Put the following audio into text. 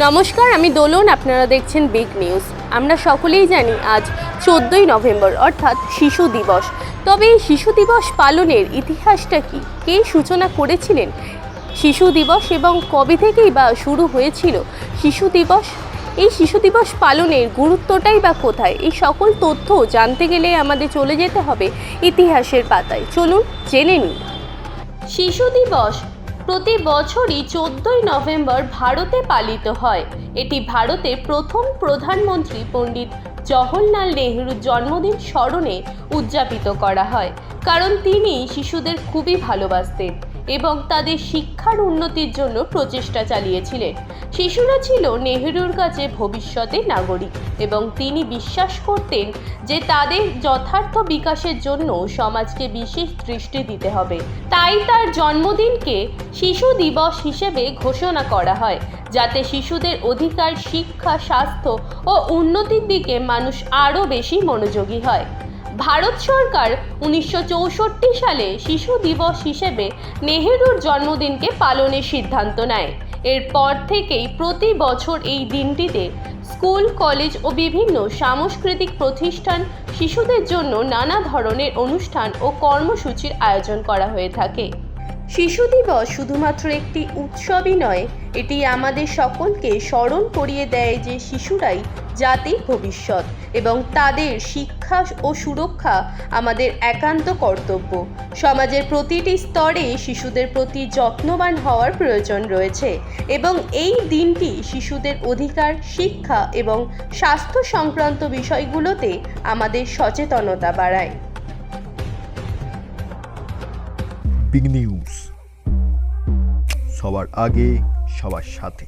নমস্কার, আমি দোলন, আপনারা দেখছেন বিগ নিউজ আমরা সকলেই জানি আজ চোদ্দোই নভেম্বর, অর্থাৎ শিশু দিবস। তবে এই শিশু দিবস পালনের ইতিহাসটা কি? কে সূচনা করেছিলেন? শিশু দিবস এবং কবে থেকেই বা শুরু হয়েছিল শিশু দিবস? এই শিশু দিবস পালনের গুরুত্বটাই বা কোথায়? এই সকল তথ্য জানতে গেলে আমাদের চলে যেতে হবে ইতিহাসের পাতায়। চলুন জেনে নিই। শিশু দিবস প্রতি বছরই চোদ্দই নভেম্বর ভারতে পালিত হয়। এটি ভারতের প্রথম প্রধানমন্ত্রী পণ্ডিত জওহরলাল নেহরুর জন্মদিন স্মরণে উদযাপিত করা হয়। কারণ তিনি শিশুদের খুবই ভালোবাসতেন। এবং তাদের শিক্ষার উন্নতির জন্য প্রচেষ্টা চালিয়েছিলেন। শিশুরা ছিল নেহরুর কাছে ভবিষ্যতের নাগরিক এবং তিনি বিশ্বাস করতেন যে তাদের যথার্থ বিকাশের জন্য সমাজকে বিশেষ দৃষ্টি দিতে হবে। তাই তার জন্মদিনকে শিশু দিবস হিসেবে ঘোষণা করা হয়, যাতে শিশুদের অধিকার, শিক্ষা, স্বাস্থ্য ও উন্নতির দিকে মানুষ আরও বেশি মনোযোগী হয়। ভারত সরকার উনিশশো চৌষট্টি সালে শিশু দিবস হিসেবে নেহেরুর জন্মদিনকে পালনের সিদ্ধান্ত নেয়। এরপর থেকেই প্রতি বছর এই দিনটিতে স্কুল, কলেজ ও বিভিন্ন সাংস্কৃতিক প্রতিষ্ঠান শিশুদের জন্য নানা ধরনের অনুষ্ঠান ও কর্মসূচির আয়োজন করা হয়ে থাকে। শিশু দিবস শুধুমাত্র একটি উৎসবই নয়, এটি আমাদের সকলকে স্মরণ করিয়ে দেয় যে শিশুরাই জাতির ভবিষ্যৎ এবং তাদের শিক্ষা ও সুরক্ষা আমাদের একান্ত কর্তব্য। সমাজের প্রতিটি স্তরে শিশুদের প্রতি যত্নবান হওয়ার প্রয়োজন রয়েছে এবং এই দিনটি শিশুদের অধিকার, শিক্ষা এবং স্বাস্থ্য সংক্রান্ত বিষয়গুলোতে আমাদের সচেতনতা বাড়ায়। Big news. সবার আগে, সবার সাথে।